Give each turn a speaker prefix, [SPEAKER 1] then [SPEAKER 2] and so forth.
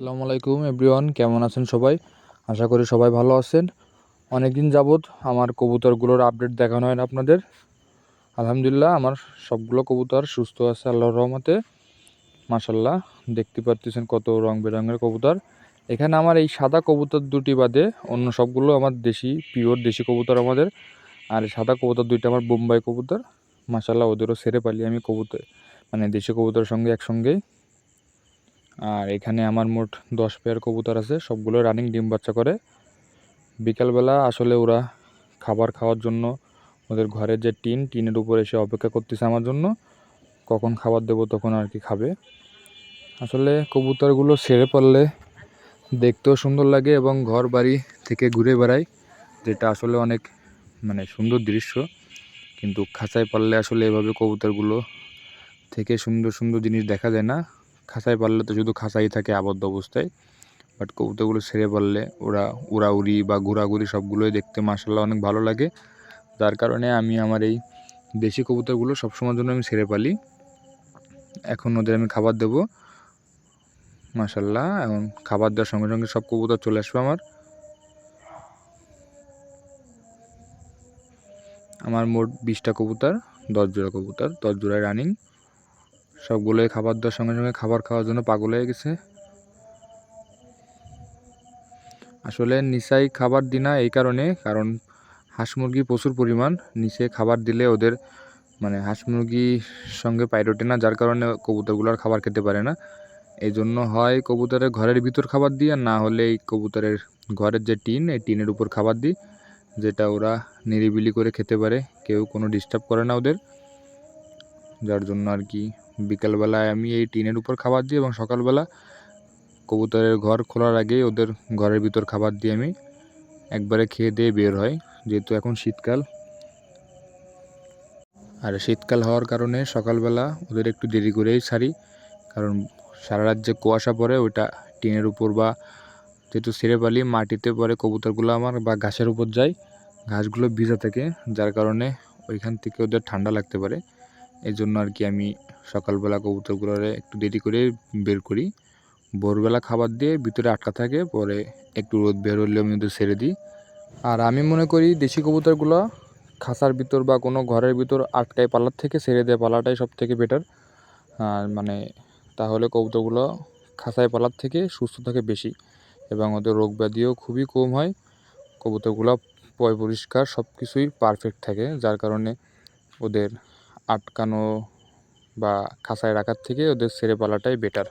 [SPEAKER 1] আসসালামু আলাইকুম এভরিওয়ান, কেমন আছেন সবাই? আশা করি সবাই ভালো আছেন। অনেক দিন যাবৎ আমার কবুতরগুলোর আপডেট দেখানো হয় না আপনাদের। আলহামদুলিল্লাহ, আমার সবগুলো কবুতর সুস্থ আছে আল্লাহর রহমতে। মাসাল্লাহ দেখতে পাচ্ছেন কত রং বেরঙের কবুতর। এখানে আমার এই সাদা কবুতর দুটি বাদে অন্য সবগুলো আমার দেশি, পিওর দেশি কবুতর আমাদের। আর সাদা কবুতর দুইটা আমার বোম্বাই কবুতর। মাসাল্লাহ ওদেরও সেরে পালি আমি কবুতর মানে দেশি কবুতরের সঙ্গে একসঙ্গেই আর এখানে আমার মোট দশ পেয়ার কবুতর আছে, সবগুলো রানিং ডিম বাচ্চা করে। বিকালবেলা আসলে ওরা খাবার খাওয়ার জন্য ওদের ঘরের যে টিন, টিনের উপর এসে অপেক্ষা করতেছে আমার জন্য। কখন খাবার দেবো তখন আর কি খাবে। আসলে কবুতরগুলো ছেড়ে পড়লে দেখতেও সুন্দর লাগে এবং ঘর বাড়ি থেকে ঘুরে বেড়ায়, যেটা আসলে অনেক মানে সুন্দর দৃশ্য। কিন্তু খাঁচায় পারলে আসলে এভাবে কবুতরগুলো থেকে সুন্দর সুন্দর জিনিস দেখা যায় না। খাঁচায় পারলে তো শুধু খাঁচাই থাকে আবদ্ধ অবস্থায় বাট কবুতরগুলো ছেড়ে পারলে ওরা উড়াউড়ি বা ঘোরাঘুরি সবগুলোই দেখতে মাসাল্লাহ অনেক ভালো লাগে। যার কারণে আমি আমার এই দেশি কবুতরগুলো সবসময়ের জন্য আমি ছেড়ে পালি। এখন ওদের আমি খাবার দেবো। মাসাল্লাহ এখন খাবার দেওয়ার সঙ্গে সঙ্গে সব কবুতর চলে আসবে আমার। আমার মোট বিশটা কবুতর, দশ জোড়া কবুতর, দশ জোড়ায় রানিং সবগুলোই খাবার দেওয়ার সঙ্গে সঙ্গে খাবার খাওয়ার জন্য পাগল হয়ে গেছে। আসলে নিচাই খাবার দিই না এই কারণে, কারণ হাঁস মুরগি প্রচুর পরিমাণ, নিচে খাবার দিলে ওদের মানে হাঁস মুরগির সঙ্গে পাইরোটে না, যার কারণে কবুতরগুলো খাবার খেতে পারে না। এই জন্য হয় কবুতরের ঘরের ভিতর খাবার দিই, আর না হলে এই কবুতরের ঘরের যে টিন, এই টিনের উপর খাবার দিই, যেটা ওরা নিরিবিলি করে খেতে পারে, কেউ কোনো ডিস্টার্ব করে না ওদের। যার জন্য আর কি বিকালবেলায় আমি এই টিনের উপর খাবার দিই এবং সকালবেলা কবুতরের ঘর খোলার আগেই ওদের ঘরের ভিতর খাবার দিয়ে আমি একবারে খেয়ে দিয়ে বের হয়, যেহেতু এখন শীতকাল। আর শীতকাল হওয়ার কারণে সকালবেলা ওদের একটু দেরি করেই ছাড়ি, কারণ সারা রাত যে কুয়াশা পড়ে ওইটা টিনের উপর বা যেহেতু ছেড়ে পালি মাটিতে পরে কবুতরগুলো আমার বা ঘাসের উপর যায়, ঘাসগুলো ভিজা থাকে, যার কারণে ওইখান থেকে ওদের ঠান্ডা লাগতে পারে। এই জন্য আর কি আমি সকালবেলা কবুতরগুলোরে একটু দেরি করে বের করি। ভোরবেলা খাবার দিয়ে ভিতরে আটকা থাকে, পরে একটু রোদ বের হলে আমি ছেড়ে দিই। আর আমি মনে করি দেশি কবুতরগুলো খাঁচার ভিতর বা কোনো ঘরের ভিতর আটকায় পালার থেকে ছেড়ে দেয় পালাটাই সব থেকে বেটার আর মানে তাহলে কবুতরগুলো খাঁচায় পালার থেকে সুস্থ থাকে বেশি এবং ওদের রোগ ব্যাধিও খুবই কম হয়। কবুতরগুলো পয় পরিষ্কার সব কিছুই পারফেক্ট থাকে, যার কারণে ওদের আটকানো বা খাঁচায় রাখার থেকে ওদের ছেড়ে পালাটাই বেটার